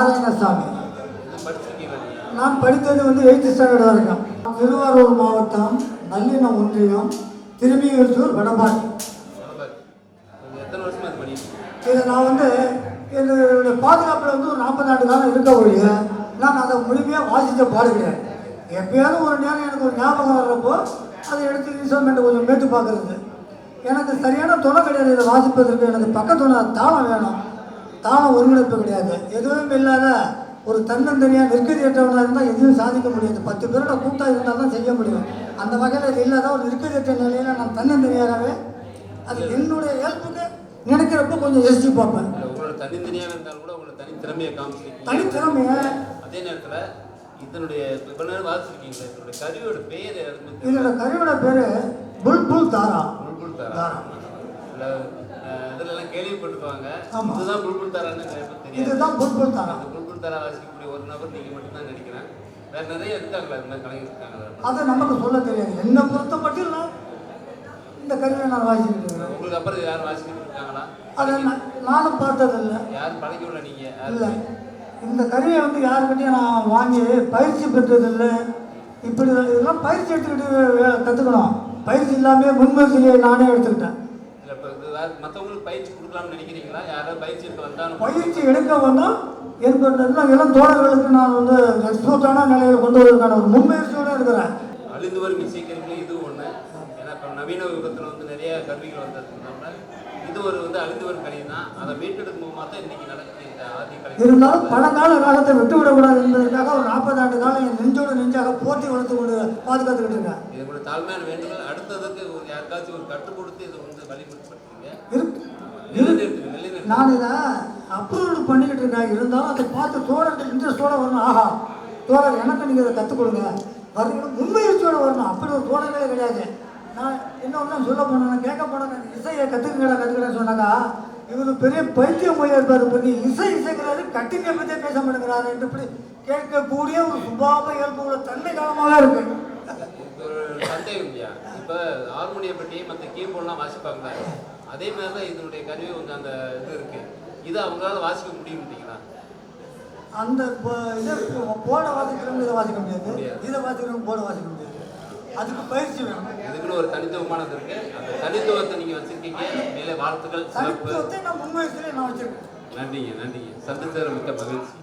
நாராயணசாமி. நான் படித்தது வந்து எயித்து ஸ்டாண்டர்ட் வரைக்கும் திருவாரூர் மாவட்டம் நல்லினம் ஒன்றியம் திருமியூத்தூர் வடபாடி. இதை நான் வந்து என்னுடைய பாதுகாப்பில் வந்து ஒரு நாற்பது ஆண்டு காலம் இருக்க ஒழிய நான் அதை முழுமையாக வாசித்த பாடு கிடையாது. எப்பயாவது ஒரு நேரம் எனக்கு ஒரு ஞாபகம் வர்றப்போ அதை எடுத்து இன்ஸ்ட்ருமெண்ட் கொஞ்சம் மேட்டு பார்க்குறது. எனக்கு சரியான துணை கிடையாது இதை வாசிப்பதற்கு. எனக்கு பக்கத்துணை தாளம் வேணும். தாளம் ஒருங்கிணைப்பு கிடையாது. எதுவும் இல்லாத ஒரு தன்னந்தனியாக நிற்கதியற்றவனாக இருந்தால் எதுவும் சாதிக்க முடியாது. பத்து பேரோட கூட்டாக இருந்தால் தான் செய்ய முடியும். அந்த வகையில் இது இல்லாத ஒரு நிற்கதியற்ற நிலையில் நான் தன்னந்தனியாகவே அது என்னுடைய இயல்புக்கு நினைக்கிறப்ப கொஞ்சம் யோசிச்சு பார்ப்பேன். தனித்தனியாக இருந்தாலும் கூட உங்களோட தனித்திறமையை காமிச்சிருக்கீங்க. தனித்திறமைய? அதே நேரத்துல இதனுடைய இப்ப நேரம் வாசிச்சிருக்கீங்களா இதனுடைய கருவியோட தெரியல இதோட கருவியோட பேரு புல்புல் தாரா. புல்புல் தாரா. தாரா. இல்ல, அஹ், இதுல எல்லாம் கேள்விப்பட்டிருப்பாங்க. இதுதான் புல்புல் தாரான்னு தெரியாது. இதுதான் புல்புல் தாரா அந்த புல்புல் தாரா வாசிக்கக்கூடிய ஒரு நபர் நீங்க மட்டும்தான் நினைக்கிறேன். வேற நிறைய இருக்காங்களா இந்த கலைஞர் இருக்காங்களா அதை நமக்கு சொல்ல தெரியாது. என்னை பொறுத்த மட்டும் இந்த கருவியை நான் வாசிக்கிட்டு உங்களுக்கு அப்புறம் யாரும் வாசிக்கிட்டு இருக்காங்களா? அதை நான் நானும் பார்த்ததில்லை. யாரும் பழக்கி விடல நீங்க? யாரும் இல்லை. இந்த கருவியை வந்து யாருக்கிட்டையும் நான் வாங்கி பயிற்சி பெற்றதில்லை. இப்படி இதெல்லாம் பயிற்சி எடுத்துக்கிட்டு கற்றுக்கணும் பயிற்சி இல்லாமல் முன்முயற்சியை நானே எடுத்துக்கிட்டேன். மத்தவங்களுக்கு பயிற்சி கொடுக்கலாம்னு நினைக்கிறீங்களா? யாராவது பயிற்சி எடுக்க வந்தாலும் பயிற்சி எடுக்க வந்தால் ஏற்பட்ட இளம் தோழர்களுக்கு நான் வந்து எக்ஸ்போர்ட்டான நிலையில் கொண்டு வருவதற்கான ஒரு முன்முயற்சியோடு இருக்கிறேன். அழிந்து வரும் இசைக்கருவிகள் இது ஒண்ணு. ஏன்னா இப்போ நவீன யுகத்துல வந்து நிறைய கருவிகள் வந்ததுனால இது ஒரு வந்து அழிந்து வரும் கருவி தான் அதை மீட்டெடுக்கும் மூலமாக தான் ஆதி கலை இருந்தாலும் பழங்கால காலத்தை விட்டு விடக்கூடாது என்பதற்காக ஒரு நாற்பது ஆண்டு காலம் என் நெஞ்சோடு நெஞ்சாக போட்டி வளர்த்து கொண்டு பாதுகாத்துக்கிட்டு இருக்கேன் இது கூட தாழ்மையான வேண்டுதல் அடுத்ததுக்கு ஒரு யாருக்காச்சும் ஒரு கற்றுக் கொடுத்து இதை வந்து வழிமுறைப்படுத்துறீங்க இருக்கு நிலைநிறுத்துங்க நிலைநிறுத்துங்க நான் இதை அப்ரூவ் பண்ணிக்கிட்டு இருக்கேன். இருந்தாலும் அதை பார்த்து தோழர்கள் இன்ட்ரெஸ்டோட வரணும். ஆஹா தோழர் எனக்கு நீங்கள் இதை கற்றுக் கொடுங்க. வரீங்க முன்முயற்சியோட வரணும். அப்படி ஒரு தோழர்களே கிடையாது. நான் என்ன ஒன்று சொல்ல போனேன். கேட்க போனேன். இசையை கற்றுக்கடா கற்றுக்கிறேன்னு சொன்னாக்கா இவர் பெரிய பைத்தியம் போய் இருப்பார் பெரிய இசை இசைக்கிறாரு கட்டிங்க பற்றியே பேச மாட்டேங்கிறாரு என்று இப்படி கேட்கக்கூடிய ஒரு சுபாவ இயல்பு உள்ள தன்மை காலமாக இருக்கு. ஒரு சந்தேகம் இல்லையா இப்போ ஹார்மோனியம் பற்றி மற்ற கீபோர்ட்லாம் வாசிப்பாங்களா? அதே மாதிரி தான் இதனுடைய கருவி வந்து அந்த இது இருக்கு. இதை அவங்களால வாசிக்க முடியும்ட்டீங்களா அந்த இதை போட வாசிக்கிறவங்க இதை வாசிக்க முடியாது. முடியாது. இதை வாசிக்கிறவங்க போட வாசிக்க முடியாது. அதுக்கு பயிற்சி வேணும். இதுக்குன்னு ஒரு தனித்துவமானது இருக்கு. அந்த தனித்துவத்தை நீங்க வச்சிருக்கீங்க. மேலே வாழ்த்துக்கள் சிறப்பு. தனித்துவத்தை நான் முன்வயசுலேயே நான் வச்சிருக்கேன். நன்றிங்க நன்றிங்க. சந்தித்தர மிக்க மகிழ்ச்சி.